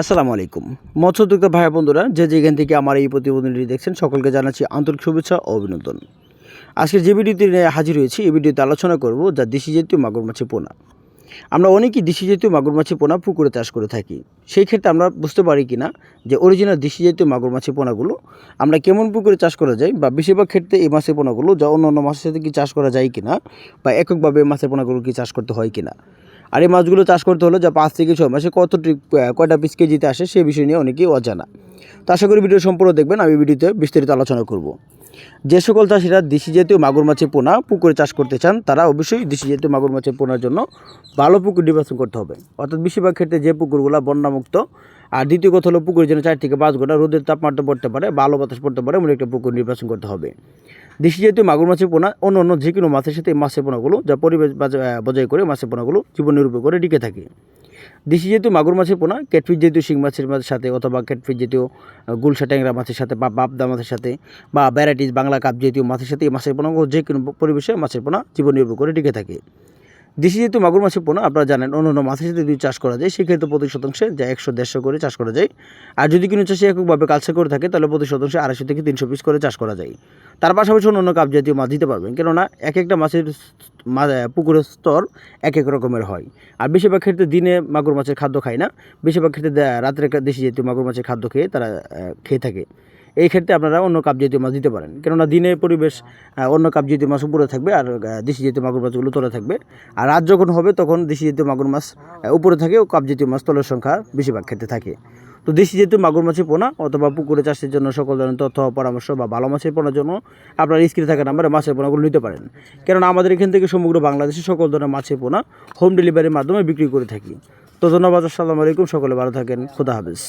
আসসালামু আলাইকুম। মৎস্যোদ্যোক্তা ভাই বন্ধুরা, যে যেখান থেকে আমার এই প্রতিবেদনটি দেখছেন, সকলকে জানাচ্ছি আন্তরিক শুভেচ্ছা ও অভিনন্দন। আজকে যে ভিডিওটি নিয়ে হাজির হয়েছি, এই ভিডিওতে আলোচনা করব যা দেশি জাতীয় মাগুর মাছের পোনা। আমরা অনেকেই দেশি জাতীয় মাগুর মাছের পোনা পুকুরে চাষ করে থাকি। সেই ক্ষেত্রে আমরা বুঝতে পারি কি না যে অরিজিনাল দেশি জাতীয় মাগুর মাছের পোনাগুলো আমরা কেমন পুকুরে চাষ করা যায় বা বেশিরভাগ ক্ষেত্রে এই মাছের পোনাগুলো যা অন্য অন্য মাছের সাথে কি চাষ করা যায় কিনা বা এককভাবে এই মাছের পোনাগুলো কি চাষ করতে হয় কিনা। আর এই মাছগুলো চাষ করতে হলে যা পাঁচ থেকে ছয় মাসে কত কয়টা পিস কেজিতে আসে সে বিষয় নিয়ে অনেকেই অজানা। তো আশা করি ভিডিও সম্পূর্ণ দেখবেন, আমি ভিডিওতে বিস্তারিত আলোচনা করব। যে সকল চাষিরা দেশি জাতীয় মাগুর মাছের পোনা পুকুরে চাষ করতে চান, তারা অবশ্যই দেশি জাতীয় মাগুর মাছের পোনার জন্য ভালো পুকুর নির্বাচন করতে হবে। অর্থাৎ বেশিরভাগ ক্ষেত্রে যে পুকুরগুলো বন্যামুক্ত, আর দ্বিতীয় কথা হলো পুকুরের জন্য চার থেকে পাঁচ ঘণ্টা রোদের তাপমাত্রা পড়তে পারে ভালো বাতাস পড়তে পারে, এমন একটা পুকুর নির্বাচন করতে হবে। দেশি জাতীয় মাগুর মাছের পোনা, অন্য অন্য যে কোনো মাছের সাথে মাছের পোনাগুলো, যা পরিবেশ বাজ- বজায় করে মাছের পোনাগুলো জীবন নিরূপণ করে টিকে থাকে। দেশি জাতীয় মাগুর মাছের পোনা ক্যাটফিস জাতীয় শিং মাছের সাথে অথবা ক্যাটফিস জাতীয় গুলশা ট্যাংরা মাছের সাথে বা বাপদা মাছের সাথে বা ভ্যারাইটিস বাংলা কাপ জাতীয় মাছের সাথে এই মাছের পোনাগুলো যে কোনো পরিবেশে মাছের পোনা জীবন নির্ভর করে টিকে থাকে। দেশি যেহেতু মাগুর মাছের পোনা, আপনারা জানেন অন্য অন্য মাছের সাথে যদি চাষ করা যায়, সেক্ষেত্রে প্রতি শতাংশে যা একশো দেড়শো করে চাষ করা যায়। আর যদি কোনো চাষি এককভাবে কালচার করে থাকে, তাহলে প্রতি শতাংশে আড়াইশো থেকে তিনশো পিস করে চাষ করা যায়। তার পাশাপাশি অন্য কাপ জাতীয় মাছ দিতে পারবেন। কেননা এক একটা মাছের পুকুরের স্তর এক এক রকমের হয়। আর বেশিরভাগ ক্ষেত্রে দিনে মাগুর মাছের খাদ্য খায় না। বেশিরভাগ ক্ষেত্রে রাত্রে দেশি জাতীয় মাগুর মাছের খাদ্য খেয়ে তারা খেয়ে থাকে। এই ক্ষেত্রে আপনারা অন্য কাপ জাতীয় মাছ দিতে পারেন। কেননা দিনে পরিবেশ অন্য কাপ জাতীয় মাছ উপরে থাকবে আর দেশি জাতীয় মাগুর মাছগুলো তলে থাকবে। আর রাত যখন হবে তখন দেশি জাতীয় মাগুর মাছ উপরে থাকে ও কাপ জাতীয় মাছ তলের সংখ্যা বেশিরভাগ ক্ষেত্রে থাকে। তো দেশি জাতীয় মাগুর মাছের পোনা অথবা পুকুরে চাষের জন্য সকল ধরনের তথ্য, পরামর্শ বা ভালো মাছের পোনার জন্য আপনার স্ক্রিনে থাকা নাম্বারে মাছের পোনাগুলো নিতে পারেন। কেননা আমাদের এখান থেকে সমগ্র বাংলাদেশে সকল ধরনের মাছের পোনা হোম ডেলিভারির মাধ্যমে বিক্রি করে থাকি। তো ধন্যবাদ, আসসালামু আলাইকুম, সকলে ভালো থাকেন, খুদা হাফিজ।